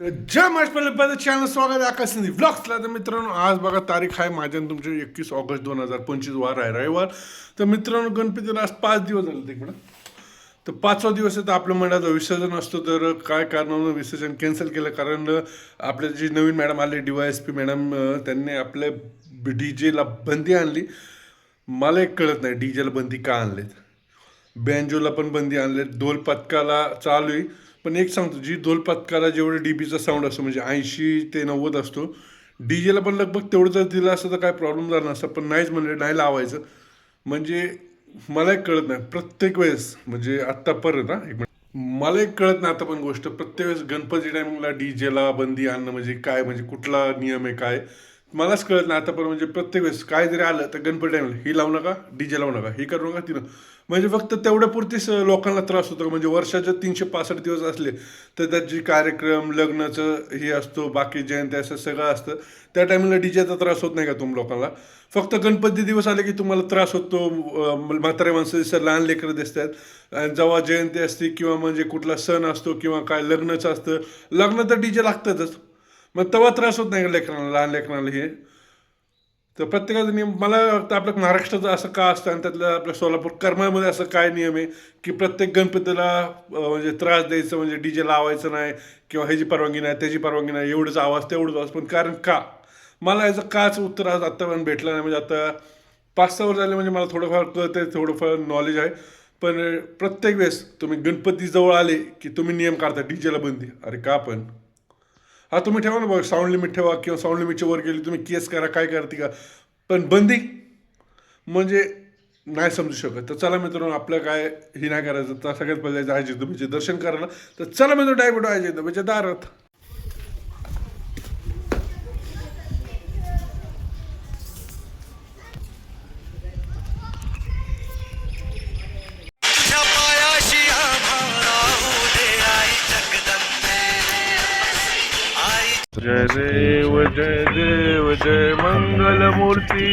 जय Maharashtra channel स्वागत आहे आकाश सिंधी ब्लॉग्सला तर मित्रांनो आज बघा तारीख आहे माझ्या तुमचे तुमची एकवीस ऑगस्ट दोन हजार पंचवीस वार आहे रविवार. तर मित्रांनो गणपतीला आज पाच दिवस झाले तिकडं तर पाचवा दिवस आहे तर आपल्या मंडळाचं विसर्जन असतो तर काय कारणानं विसर्जन कॅन्सल केलं? कारण आपले जी नवीन मॅडम आले D Y S P madam त्यांनी आपल्या डी जेला बंदी आणली. मला एक कळत नाही डी जेला बंदी का आणलेत? बँजोला पण बंदी आणले ढोल पथकाला चालू आहे. पण एक सांगतो जी ढोल पथकाला जेवढे डी बीचा साऊंड असतो म्हणजे ऐंशी ते नव्वद असतो डी जेला पण लगभग तेवढं जर दिलं असतं तर काय प्रॉब्लेम झाला नसता. पण नाहीच म्हणजे नाही लावायचं. म्हणजे मला एक कळत नाही. प्रत्येक वेळेस म्हणजे आत्तापर्यंत हा एक मिनिट. मला एक कळत नाही आता पण गोष्ट. प्रत्येक वेळेस गणपती टायमिंगला डी जेला बंदी आणणं म्हणजे काय म्हणजे कुठला नियम आहे काय? मलाच कळत नाही आतापर्यंत म्हणजे प्रत्येक वेळेस काय जरी आलं तर गणपती टाईमला ही लावू नका डी जे लावू नका ही करू नका तिनं. म्हणजे फक्त तेवढ्यापुरतीच लोकांना त्रास होतो म्हणजे वर्षाचे तीनशे पासष्ट दिवस असले तर त्यात जे कार्यक्रम लग्नाचं हे असतो बाकी जयंती असं सगळं असतं त्या टायमिंगला डीजेचा त्रास होत नाही का तुम लोकांना? फक्त गणपती दिवस आले की तुम्हाला त्रास होतो म्हातारे म्हाताऱ्या माणसं दिसतात लहान लेकरं दिसतात आणि जेव्हा जयंती असते किंवा म्हणजे कुठला सण असतो किंवा काय लग्नाचं असतं लग्न तर डीजे लागतातच मग तेव्हा त्रास होत नाही लेखनाला लहान लेखनाला हे. तर प्रत्येकाने नियम मला वाटतं आपल्या महाराष्ट्राचं असं का असतं आणि त्यातलं आपल्या सोलापूर कर्मामध्ये असं काय नियम आहे की प्रत्येक गणपतीला म्हणजे त्रास द्यायचं म्हणजे डी जे लावायचं नाही किंवा ह्याची परवानगी नाही त्याची परवानगी नाही एवढंच आवाज तेवढंच आवाज. पण कारण का? मला याचं काच उत्तर आज आत्तापर्यंत भेटलं नाही. म्हणजे आता पाच सहा वर्ष झाले म्हणजे मला थोडंफार कळतं थोडंफार नॉलेज आहे. पण प्रत्येक वेळेस तुम्ही गणपतीजवळ आले की तुम्ही नियम काढता डी जेला बंदी. अरे का पण? हा तुम्ही ठेवा ना बघ साऊंड लिमिट ठेवा किंवा साऊंड लिमिटच्या वर गेली तुम्ही केस करा काय करते का? पण बंदी म्हणजे नाही समजू शकत. तर चला मित्रांनो आपलं काय हे नाही करायचं. तर सगळ्यात पहिले जायचे तुम्ही जिजोबाचे दर्शन करायला तर चला मित्र डायबिटो आहे जिजोबाच्या दारात. जय देव जय देव जय मंगलमूर्ती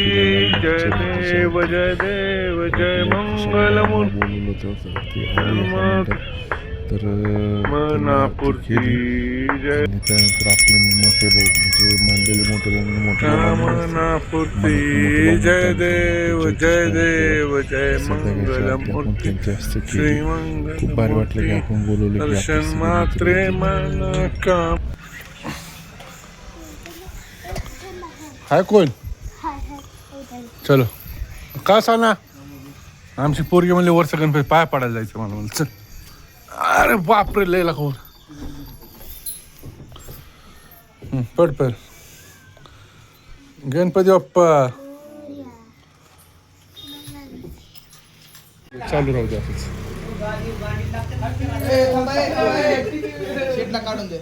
जय देव जय देव जय मंगलमूर्ती। बोललो तर मनापुरती जय। त्यानंतर आपले मोठे भाऊ म्हणजे मानलेले मोठे भाऊ म्हणजे मोठे मनापुरती जय देव जय देव जय मंगलमूर्ती। मंगल खूप भारी वाटलं की आपण बोलवलं दर्शन मात्रे मित्र मन काम। हाय कोण? चलो. का सांगा आमची पोरगी म्हणली वरचं गणपती पाय पडायला जायचं मला म्हणलं चल. अरे बापरे लय लाखवर. पड पड. गणपती बाप्पा. चालू राहू दे असंच शेटला काढून दे.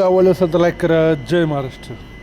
आवडला असेल तर लाईक करा जय महाराष्ट्र